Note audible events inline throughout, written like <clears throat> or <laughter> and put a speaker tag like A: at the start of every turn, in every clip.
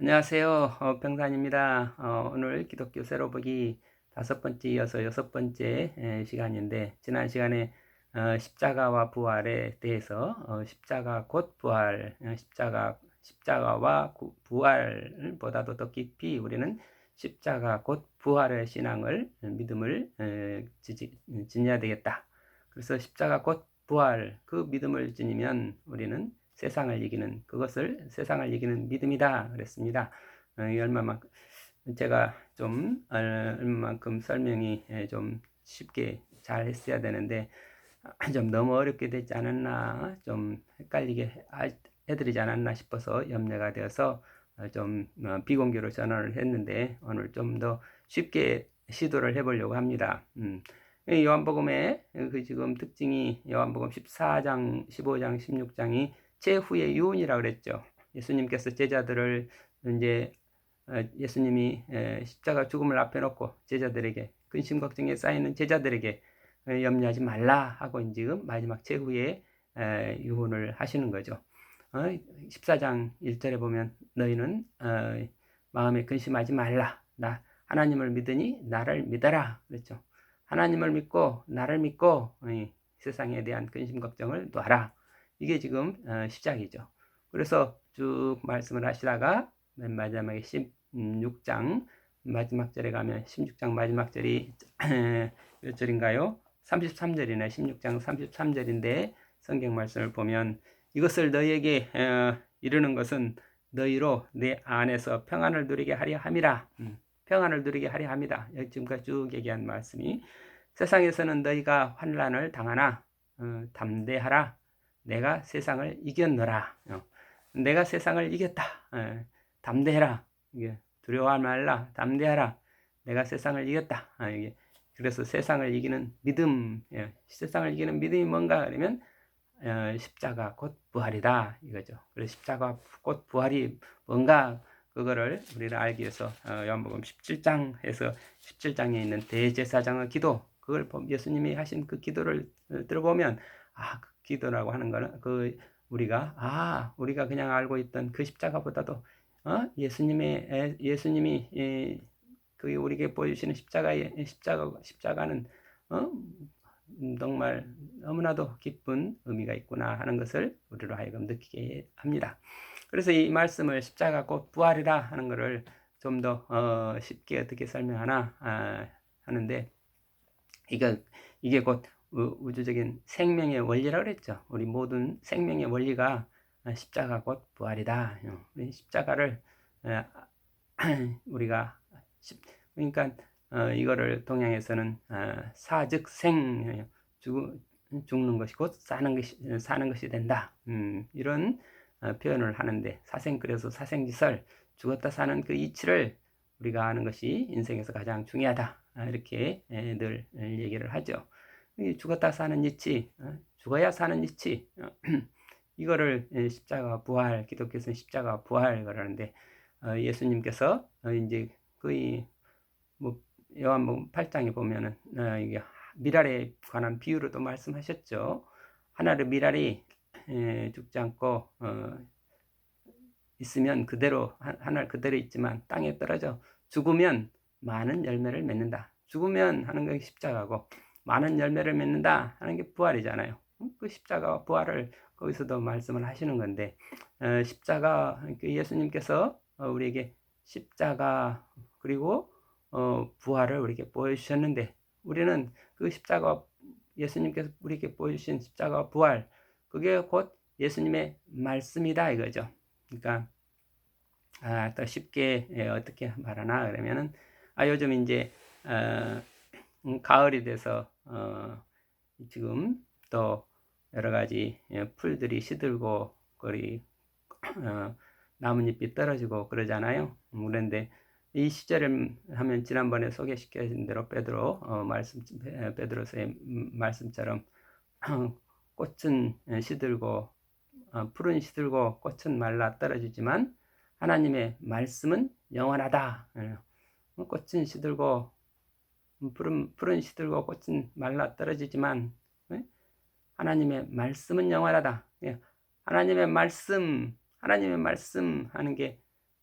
A: 안녕하세요. 어, 병산입니다. 어, 오늘 기독교 세로보기 다섯 번째 이어서 여섯 번째 에, 시간인데 지난 시간에 어, 십자가와 부활에 대해서 어, 십자가 곧 부활, 어, 십자가 십자가와 구, 부활보다도 더 깊이 우리는 십자가 곧 부활의 신앙을 믿음을 에, 지지, 지녀야 되겠다. 그래서 십자가 곧 부활 그 믿음을 지니면 우리는 세상을 이기는 그것을 세상을 이기는 믿음이다 그랬습니다. 어, 이 얼마만큼 제가 좀 어, 얼마만큼 설명이 예, 좀 쉽게 잘 했어야 되는데 좀 너무 어렵게 되지 않았나 좀 헷갈리게 해드리지 않았나 싶어서 염려가 되어서 어, 좀 비공개로 전화를 했는데 오늘 좀 더 쉽게 시도를 해보려고 합니다. 음. 요한복음의 그 지금 특징이 요한복음 14장, 15장, 16장이 제후의 유언이라 그랬죠. 예수님께서 제자들을 이제 어, 예수님이 십자가 죽음을 앞에 놓고 제자들에게 근심 걱정에 쌓이는 제자들에게 어, 염려하지 말라 하고 지금 마지막 제후의 유언을 하시는 거죠. 14장 어, 1절에 보면 너희는 마음에 근심하지 말라. 나 하나님을 믿으니 나를 믿어라. 그랬죠. 하나님을 믿고 나를 믿고 세상에 대한 근심 걱정을 놔라. 이게 지금 어, 시작이죠. 그래서 쭉 말씀을 하시다가 맨 마지막에 16장 마지막 절에 가면 16장 마지막 절이 <clears throat> 몇 절인가요? 33절이네. 16장 33절인데 성경 말씀을 보면 이것을 너희에게 어, 이르는 것은 너희로 내 안에서 평안을 누리게 하려 함이라. 음, 평안을 누리게 하려 합니다. 지금까지 쭉 얘기한 말씀이 세상에서는 너희가 환란을 당하나 어, 담대하라. 내가 세상을 이겼노라. 어. 내가 세상을 이겼다. 예. 담대해라. 두려워하지 말라. 담대하라. 내가 세상을 이겼다. 아, 그래서 세상을 이기는 믿음, 예. 세상을 이기는 믿음이 뭔가 그러면 어, 십자가 곧 부활이다 이거죠. 그래서 십자가 곧 부활이 뭔가 그거를 우리를 알기 위해서 어, 요한복음 17장에서 17장에 있는 대제사장의 기도 그걸 예수님이 하신 그 기도를 들어보면 아 기도라고 하는 거는 그 우리가 아 우리가 그냥 알고 있던 그 십자가보다도 어? 예수님의 예수님이 예, 그 우리에게 보여주시는 십자가의 십자가 십자가는 어? 정말 너무나도 기쁜 의미가 있구나 하는 것을 우리로 하여금 느끼게 합니다. 그래서 이 말씀을 십자가 곧 부활이라 하는 것을 좀더 어, 쉽게 어떻게 설명하나 아, 하는데 이거 이게 곧 우주적인 생명의 원리라고 그랬죠. 우리 모든 생명의 원리가 십자가 곧 부활이다. 십자가를 <clears throat> 우리가 그러니까 어, 이거를 동양에서는 어, 사즉생 죽는 것이 곧 사는 것이 사는 것이 된다. 음, 이런 어, 표현을 하는데 사생 그래서 사생지설 죽었다 사는 그 이치를 우리가 아는 것이 인생에서 가장 중요하다. 아, 이렇게 늘 얘기를 하죠. 죽었다 사는 이치, 어, 죽어야 사는 이치, 어, <clears throat> 이거를 십자가 부활, 기독교에서는 십자가 부활 그러는데 어, 예수님께서 이제 거의 뭐 요한복음 8장에 보면은 이게 미랄에 관한 비유로도 말씀하셨죠. 하나의 미랄이 죽지 않고 있으면 그대로 하나 그대로 있지만 땅에 떨어져 죽으면 많은 열매를 맺는다. 죽으면 하는 것이 십자가고 많은 열매를 맺는다 하는 게 부활이잖아요. 그 십자가와 부활을 거기서도 말씀을 하시는 건데 어, 십자가 그 예수님께서 어, 우리에게 십자가 그리고 어, 부활을 우리에게 보여주셨는데 우리는 그 십자가 예수님께서 우리에게 보여주신 십자가 부활 그게 곧 예수님의 말씀이다 이거죠. 그러니까 아, 더 쉽게 예, 어떻게 말하나 그러면은 아 요즘 이제 어, 음, 가을이 돼서 어, 지금 또 여러 가지 예, 풀들이 시들고 거리 어, 나뭇잎이 떨어지고 그러잖아요. 음, 그런데 이 시절을 하면 지난번에 소개시켜준 대로 베드로 어, 말씀 베드로서의 말씀처럼 <clears throat> 꽃은 시들고 어, 풀은 시들고 꽃은 말라 떨어지지만 하나님의 말씀은 영원하다. 예. 꽃은 시들고 푸른, 푸른 시들고 꽃은 말라 떨어지지만 네? 하나님의 말씀은 영원하다. 예. 하나님의 말씀, 하나님의 말씀 하는 게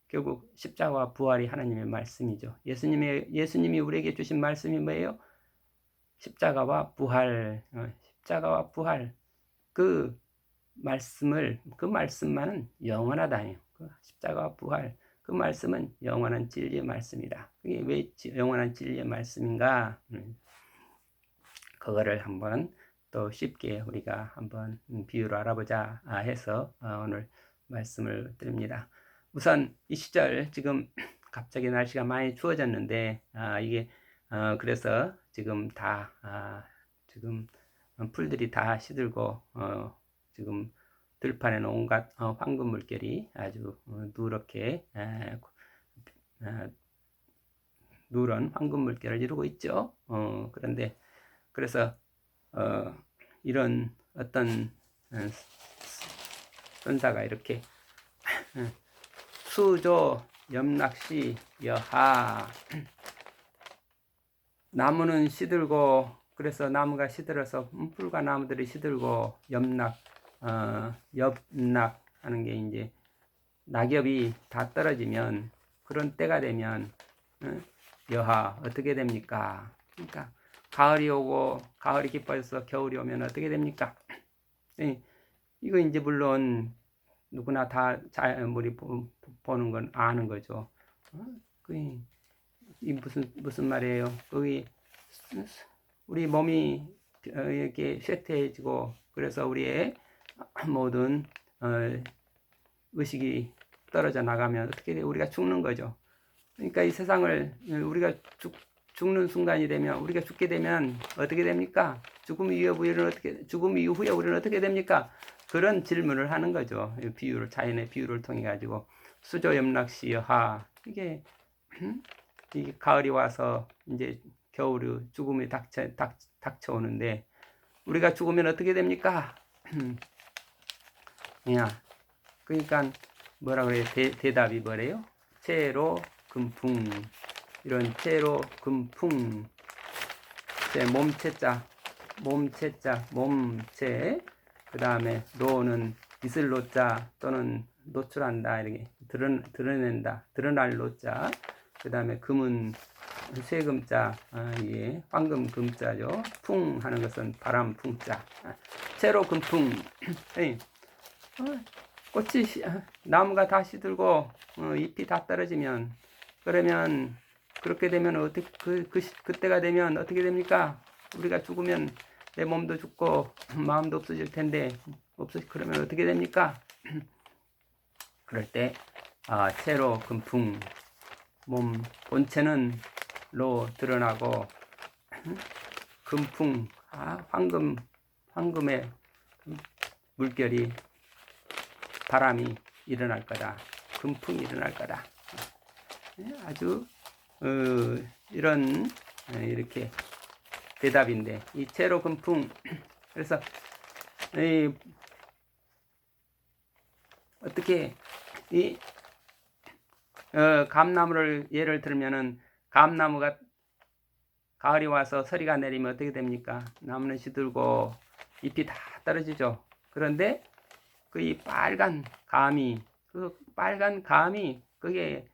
A: 결국 십자가와 부활이 하나님의 말씀이죠. 예수님의 예수님이 우리에게 주신 말씀이 뭐예요? 십자가와 부활, 어, 십자가와 부활 그 말씀을 그 말씀만은 영원하다요. 그 십자가와 부활 그 말씀은 영원한 진리의 말씀이다. 그게 왜 지- 영원한 진리의 말씀인가? 음, 그거를 한번 또 쉽게 우리가 한번 음, 비유로 알아보자 아, 해서 어, 오늘 말씀을 드립니다. 우선 이 시절 지금 <clears throat> 갑자기 날씨가 많이 추워졌는데 아, 이게 어, 그래서 지금 다 아, 지금 풀들이 다 시들고 어, 지금 들판에는 온갖 어, 황금 물결이 아주 어, 누렇게 에, 아, 누런 황금 물결을 이루고 있죠. 어, 그런데 그래서 어, 이런 어떤 어, 선사가 이렇게 어, 수조 염락시 여하 나무는 시들고 그래서 나무가 시들어서 음, 풀과 나무들이 시들고 염락 어, 엽락 하는 게 이제 낙엽이 다 떨어지면 그런 때가 되면 어, 여하 어떻게 됩니까? 그러니까 가을이 오고 가을이 기뻐져서 겨울이 오면 어떻게 됩니까? <clears throat> 예, 이거 이제 물론 누구나 다 자연물이 보- 보는 건 아는 거죠. 어? 그이 무슨 무슨 말이에요? 거기 우리 몸이 어, 이렇게 쇠퇴해지고 그래서 우리의 모든 어, 의식이 떨어져 나가면 어떻게 돼? 우리가 죽는 거죠. 그러니까 이 세상을 우리가 죽, 죽는 순간이 되면 우리가 죽게 되면 어떻게 됩니까? 죽음 이후에 우리는 어떻게 죽음 이후에 우리는 어떻게 됩니까? 그런 질문을 하는 거죠. 이 비유를 자연의 비유를 통해 가지고 수조 염락시 여하 이게 음? 이 가을이 와서 이제 겨울이 죽음이 닥쳐 닥, 닥쳐오는데 우리가 죽으면 어떻게 됩니까? 야, 그러니까 뭐라 그래요? 대, 대답이 뭐래요? 채로 금풍. 이런 채로 금풍. 제 몸체자 몸체자 몸체. 그 다음에 노는 있을 노자 또는 노출한다 이렇게 드러, 드러낸다. 드러날 노자. 그 다음에 금은 쇠금자. 아, 예, 황금 금자죠. 풍 하는 것은 바람 풍자. 아, 채로 금풍. 에이, <clears throat> 어, 꽃이 시- 아, 나무가 다 시들고 어, 잎이 다 떨어지면 그러면 그렇게 되면 어떻게 그, 그 시- 그때가 되면 어떻게 됩니까? 우리가 죽으면 내 몸도 죽고 <clears throat> 마음도 없어질 텐데 없어 그러면 어떻게 됩니까? <clears throat> 그럴 때 아, 채로 금풍 몸 본체는 로 드러나고 <clears throat> 금풍 아, 황금 황금의 물결이 바람이 일어날 거다. 금풍이 일어날 거다. 예, 아주 어, 이런 어, 이렇게 대답인데 이 채로 금풍 <clears throat> 그래서 이 어떻게 이 어, 감나무를 예를 들면은 감나무가 가을이 와서 서리가 내리면 어떻게 됩니까? 나무는 시들고 잎이 다 떨어지죠. 그런데 그 이 빨간 감이 그 빨간 감이 그게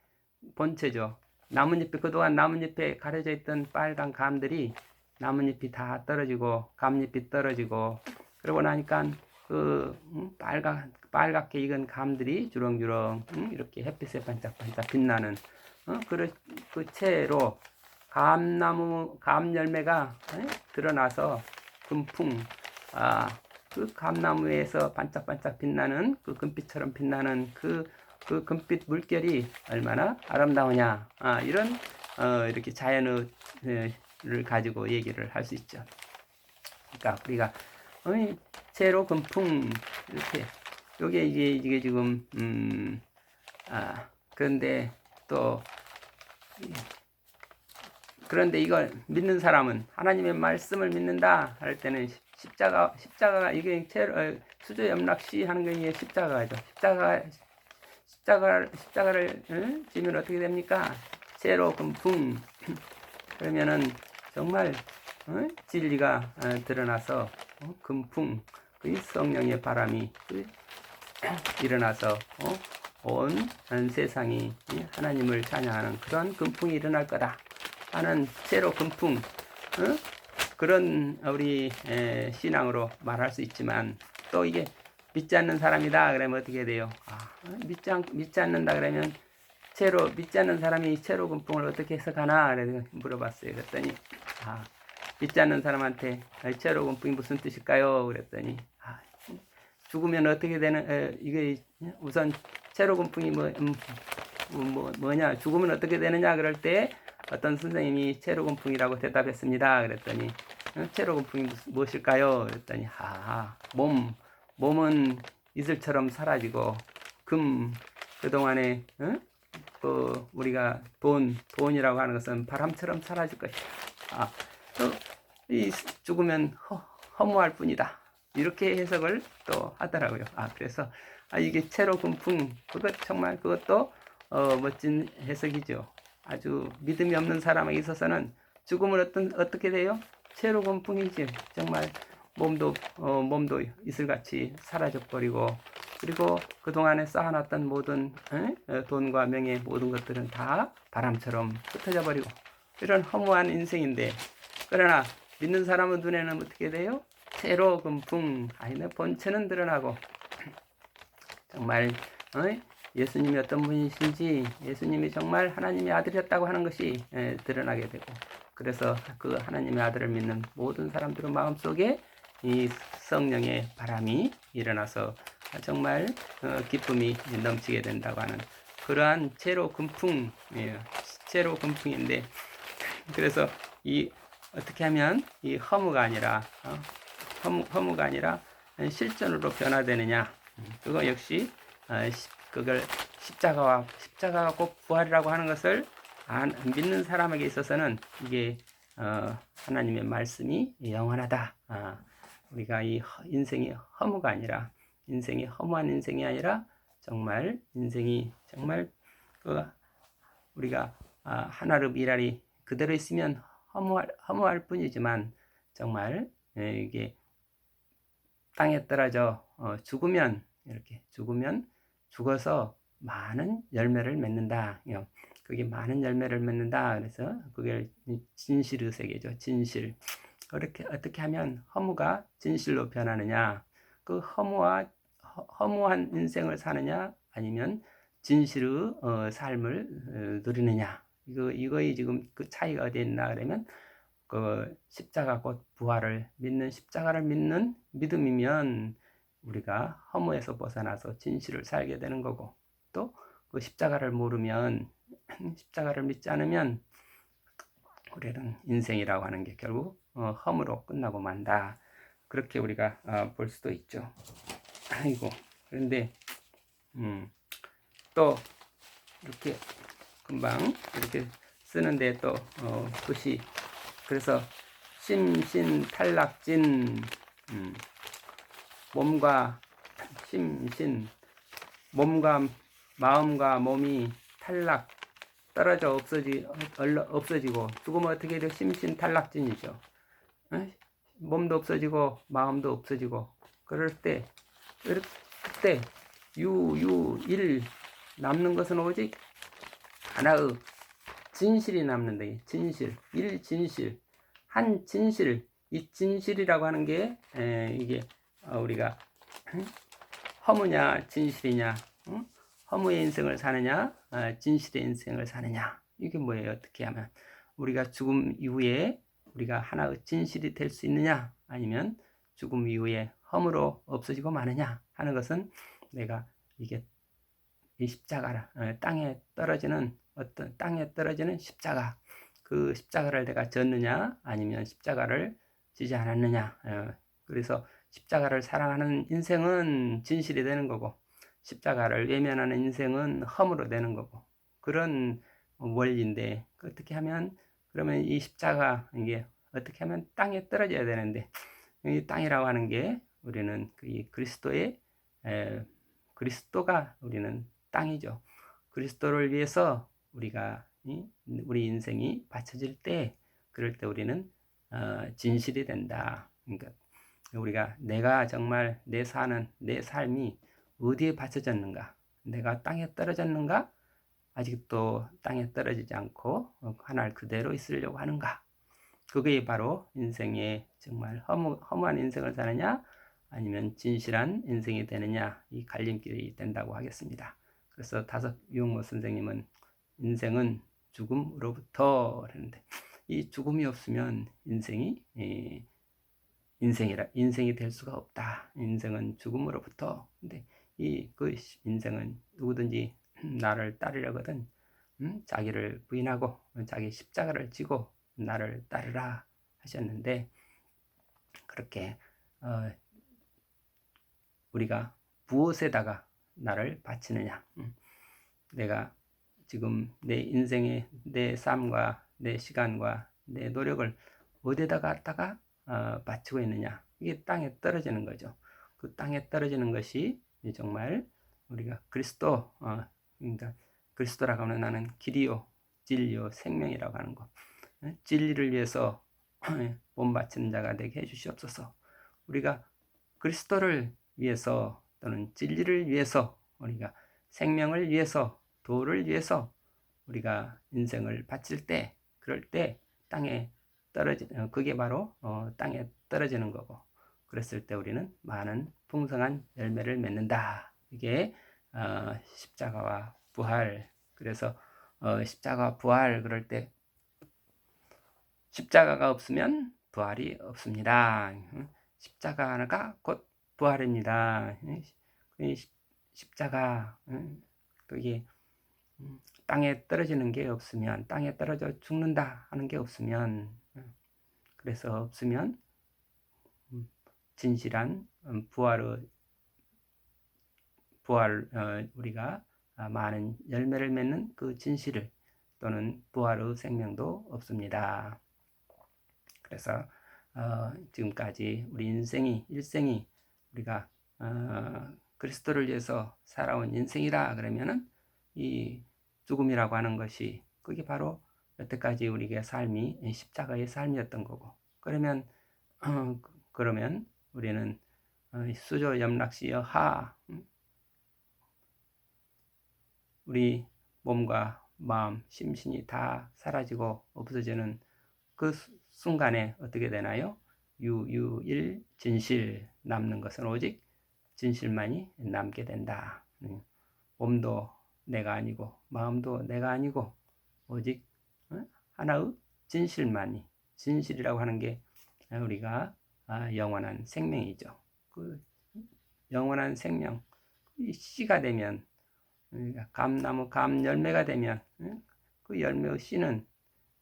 A: 본체죠. 나뭇잎이 그동안 나뭇잎에 가려져 있던 빨간 감들이 나뭇잎이 다 떨어지고 감잎이 떨어지고 그러고 나니까 그 음, 빨간 빨갛게 익은 감들이 주렁주렁 음, 이렇게 햇빛에 반짝반짝 빛나는 어, 그, 그 채로 감나무 감 열매가 에? 드러나서 금풍 아, 그 감나무에서 반짝반짝 빛나는 그 금빛처럼 빛나는 그, 그 금빛 물결이 얼마나 아름다우냐 아, 이런 어, 이렇게 자연을 가지고 얘기를 할 수 있죠. 그러니까 우리가 어이, 채로 금풍 이렇게 요게 이게 이게 지금 음, 아 그런데 또 그런데 이걸 믿는 사람은 하나님의 말씀을 믿는다 할 때는 십- 십자가 십자가가 이게 채로 어, 수조 염락시 하는 게 이게 십자가죠. 십자가 십자가 십자가를 응? 지면 어떻게 됩니까? 채로 금풍 <clears throat> 그러면은 정말 어? 진리가 어, 드러나서 어? 금풍 그 성령의 바람이 그 <clears throat> 일어나서 어? 온 세상이 하나님을 찬양하는 그런 금풍이 일어날 거다 하는 새로 금풍 어? 그런 우리 에, 신앙으로 말할 수 있지만 또 이게 믿지 않는 사람이다 그러면 어떻게 돼요? 아, 믿지, 않, 믿지 않는다 그러면 채로 믿지 않는 사람이 채로 금풍을 어떻게 해석하나 그래서 물어봤어요. 그랬더니 아, 믿지 않는 사람한테 채로 금풍이 무슨 뜻일까요? 그랬더니 아, 죽으면 어떻게 되는 에, 이게 우선 채로 금풍이 뭐, 음, 뭐 뭐냐 죽으면 어떻게 되느냐 그럴 때 어떤 선생님이 채로 금풍이라고 대답했습니다. 그랬더니 어, 채로 금풍이 무엇일까요? 그랬더니 아, 몸 몸은 이슬처럼 사라지고 금 그동안에 어? 그 우리가 돈 돈이라고 하는 것은 바람처럼 사라질 것이다. 아, 이 죽으면 허, 허무할 뿐이다. 이렇게 해석을 또 하더라고요. 아 그래서 아 이게 채로 금풍 그것 정말 그것도 어, 멋진 해석이죠. 아주 믿음이 없는 사람에게 있어서는 죽음을 어떤 어떻게 돼요? 채로 금풍이지. 정말 몸도 어, 몸도 이슬같이 사라져 버리고 그리고 그동안에 쌓아놨던 모든 에? 돈과 명예 모든 것들은 다 바람처럼 흩어져 버리고 이런 허무한 인생인데 그러나 믿는 사람의 눈에는 어떻게 돼요? 새로 금풍 아니면 본체는 드러나고 정말 어? 예수님이 어떤 분이신지 예수님이 정말 하나님의 아들이었다고 하는 것이 에, 드러나게 되고 그래서 그 하나님의 아들을 믿는 모든 사람들의 마음속에 이 성령의 바람이 일어나서 정말 어, 기쁨이 넘치게 된다고 하는 그러한 제로 금풍, 예, 제로 금풍인데 그래서 이 어떻게 하면 이 허무가 아니라 어, 허무, 허무가 아니라 실전으로 변화되느냐. 그거 역시 어, 그걸 십자가와 십자가가 꼭 부활이라고 하는 것을 안, 믿는 사람에게 있어서는 이게 어, 하나님의 말씀이 영원하다. 아, 우리가 이 인생이 허무가 아니라 인생이 허무한 인생이 아니라 정말 인생이 정말 그 우리가 아, 하나를 미랄이 그대로 있으면 허무할, 허무할 뿐이지만 정말 예, 이게 땅에 떨어져 어, 죽으면 이렇게 죽으면 죽어서 많은 열매를 맺는다. 그게 많은 열매를 맺는다. 그래서 그게 진실의 세계죠. 진실. 그렇게 어떻게 하면 허무가 진실로 변하느냐? 그 허무와 허무한 인생을 사느냐 아니면 진실의 어, 삶을 어, 누리느냐 이거 이거의 지금 그 차이가 어디에 있나 그러면 그 십자가 곧 부활을 믿는 십자가를 믿는 믿음이면 우리가 허무에서 벗어나서 진실을 살게 되는 거고 또 그 십자가를 모르면 <clears throat> 십자가를 믿지 않으면 우리는 인생이라고 하는 게 결국 어, 험으로 끝나고 만다. 그렇게 우리가 어, 볼 수도 있죠. 아이고 그런데 음, 또 이렇게 금방 이렇게 쓰는데 또 어, 것이 그래서 심신 탈락진 음, 몸과 심신 몸과 마음과 몸이 탈락 떨어져 없어지 없어지고 죽으면 어떻게 돼요? 심신 탈락진이죠. 몸도 없어지고 마음도 없어지고 그럴 때 그때 유유일 남는 것은 오직 하나의 진실이 남는다. 진실 일 진실 한 진실 이 진실이라고 하는 게 에, 이게 어, 우리가 허무냐 진실이냐 응? 허무의 인생을 사느냐 어, 진실의 인생을 사느냐? 이게 뭐예요? 어떻게 하면 우리가 죽음 이후에 우리가 하나의 진실이 될 수 있느냐? 아니면 죽음 이후에 허물로 없어지고 마느냐? 하는 것은 내가 이게 이 십자가라 어, 땅에 떨어지는 어떤 땅에 떨어지는 십자가 그 십자가를 내가 졌느냐? 아니면 십자가를 지지 않았느냐? 어, 그래서 십자가를 사랑하는 인생은 진실이 되는 거고 십자가를 외면하는 인생은 허물로 되는 거고 그런 원리인데 어떻게 하면 그러면 이 십자가 이게 어떻게 하면 땅에 떨어져야 되는데 이 땅이라고 하는 게 우리는 그 그리스도의 에, 그리스도가 우리는 땅이죠. 그리스도를 위해서 우리가 이, 우리 인생이 바쳐질 때 그럴 때 우리는 어, 진실이 된다. 그러니까 우리가 내가 정말 내 사는 내 삶이 어디에 바쳐졌는가? 내가 땅에 떨어졌는가? 아직도 땅에 떨어지지 않고 어, 하늘 그대로 있으려고 하는가? 그게 바로 인생의 정말 허무, 허무한 인생을 사느냐? 아니면 진실한 인생이 되느냐? 이 갈림길이 된다고 하겠습니다. 그래서 다섯 유홍모 선생님은 인생은 죽음으로부터 그랬는데 이 죽음이 없으면 인생이 예, 인생이라 인생이 될 수가 없다. 인생은 죽음으로부터. 근데 이 그 인생은 누구든지 <clears throat> 나를 따르려거든 음? 자기를 부인하고 자기 십자가를 지고 나를 따르라 하셨는데 그렇게 어, 우리가 무엇에다가 나를 바치느냐? 음. 내가 지금 내 인생의 내 삶과 내 시간과 내 노력을 어디에다가 갖다가 어, 바치고 있느냐? 이게 땅에 떨어지는 거죠. 그 땅에 떨어지는 것이 정말 우리가 그리스도, 어, 그러니까 그리스도라고 하면 나는 길이요, 진리요, 생명이라고 하는 거. 어, 진리를 위해서 몸 바치는 자가 되게 해주시옵소서. 우리가 그리스도를 위해서 또는 진리를 위해서 우리가 생명을 위해서 도를 위해서 우리가 인생을 바칠 때 그럴 때 땅에 떨어지 어, 그게 바로 어, 땅에 떨어지는 거고 그랬을 때 우리는 많은 풍성한 열매를 맺는다. 이게 어, 십자가와 부활. 그래서 어, 십자가 부활 그럴 때 십자가가 없으면 부활이 없습니다. 십자가가 곧 부활입니다. 십자가 그게 음, 땅에 떨어지는 게 없으면 땅에 떨어져 죽는다 하는 게 없으면 그래서 없으면 음, 진실한 음, 부활의 부활 어, 우리가 아, 많은 열매를 맺는 그 진실을 또는 부활의 생명도 없습니다. 그래서 어, 지금까지 우리 인생이 일생이 우리가 어, 그리스도를 위해서 살아온 인생이라 그러면은 이 죽음이라고 하는 것이 그게 바로 여태까지 우리의 삶이 십자가의 삶이었던 거고 그러면 어, 그러면 우리는 어, 수조 염락시여 하 음? 우리 몸과 마음, 심신이 다 사라지고 없어지는 그 순간에 어떻게 되나요? 유유일 진실 남는 것은 오직 진실만이 남게 된다. 음. 몸도 내가 아니고 마음도 내가 아니고 오직 어? 하나의 진실만이 진실이라고 하는 게 우리가 아, 영원한 생명이죠. 그 영원한 생명 이 씨가 되면 감나무 감 열매가 되면 그 열매의 씨는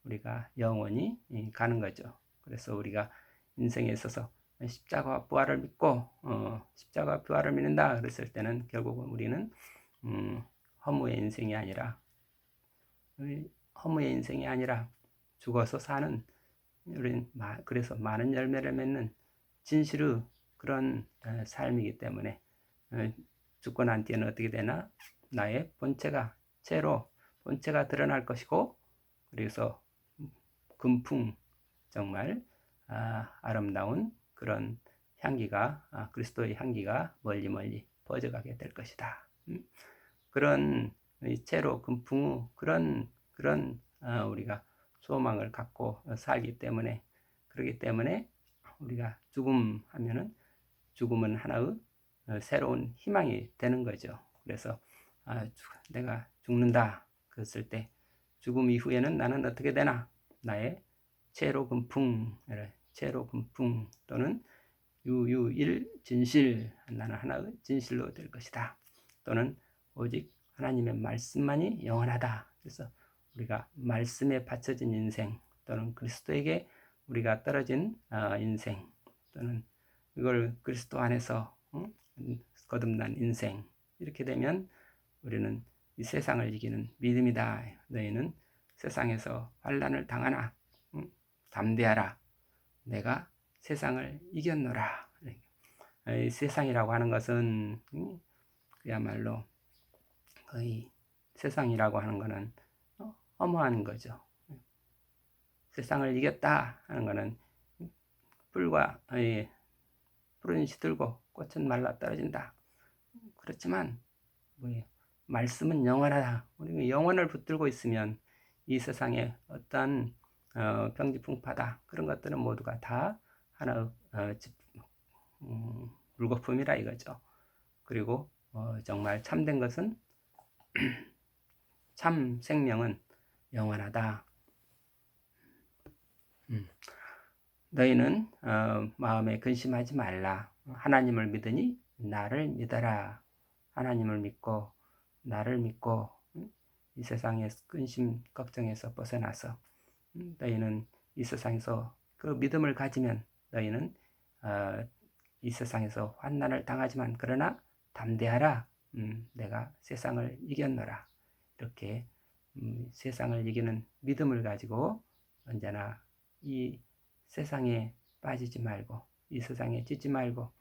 A: 우리가 영원히 가는 거죠. 그래서 우리가 인생에 있어서 십자가와 부활을 믿고 어, 십자가 부활을 믿는다 그랬을 때는 결국은 우리는 음, 허무의 인생이 아니라 허무의 인생이 아니라 죽어서 사는 우리는 그래서 많은 열매를 맺는 진실의 그런 어, 삶이기 때문에 어, 죽고 난 뒤에는 어떻게 되나 나의 본체가 채로 본체가 드러날 것이고 그래서 금풍 정말 아, 아름다운 그런 향기가 아, 그리스도의 향기가 멀리 멀리 퍼져가게 될 것이다. 음? 그런 채로 금풍 후 그런 그런 어, 우리가 소망을 갖고 살기 때문에 그렇기 때문에 우리가 죽음 하면은 죽음은 하나의 어, 새로운 희망이 되는 거죠. 그래서 아, 내가 죽는다. 그랬을 때 죽음 이후에는 나는 어떻게 되나? 나의 채로 금풍 채로 금풍 또는 유유일 진실 나는 하나의 진실로 될 것이다. 또는 오직 하나님의 말씀만이 영원하다. 그래서 우리가 말씀에 바쳐진 인생 또는 그리스도에게 우리가 떨어진 어, 인생 또는 이걸 그리스도 안에서 거듭난 인생 이렇게 되면 우리는 이 세상을 이기는 믿음이다. 너희는 세상에서 환란을 당하나 담대하라. 내가 세상을 이겼노라. 이 세상이라고 하는 것은 그야말로 거의 세상이라고 하는 것은 허무한 거죠. 세상을 이겼다 하는 것은 풀과 푸른 시들고 꽃은 말라 떨어진다. 그렇지만 뭐예요? 말씀은 영원하다. 우리가 영원을 붙들고 있으면 이 세상에 어떤 어, 병지풍파다 그런 것들은 모두가 다 하나 어, 집, 음, 물거품이라 이거죠. 그리고 어, 정말 참된 것은 <clears throat> 참 생명은 영원하다. 음. 너희는 어, 마음에 근심하지 말라. 하나님을 믿으니 나를 믿어라. 하나님을 믿고 나를 믿고 음, 이 세상의 근심 걱정에서 벗어나서 음, 너희는 이 세상에서 그 믿음을 가지면 너희는 어, 이 세상에서 환난을 당하지만 그러나 담대하라. 음, 내가 세상을 이겼노라. 이렇게 음, 세상을 이기는 믿음을 가지고 언제나 이 세상에 빠지지 말고 이 세상에 찢지 말고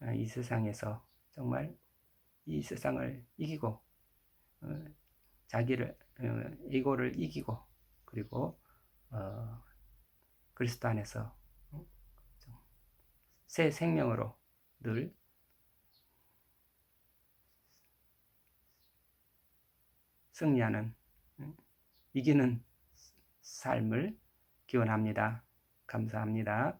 A: 아, 이 세상에서 정말 이 세상을 이기고 어, 자기를 어, 이고를 이기고 그리고 어, 그리스도 안에서 어, 새 생명으로 늘 승리하는 음, 이기는 삶을 기원합니다. 감사합니다.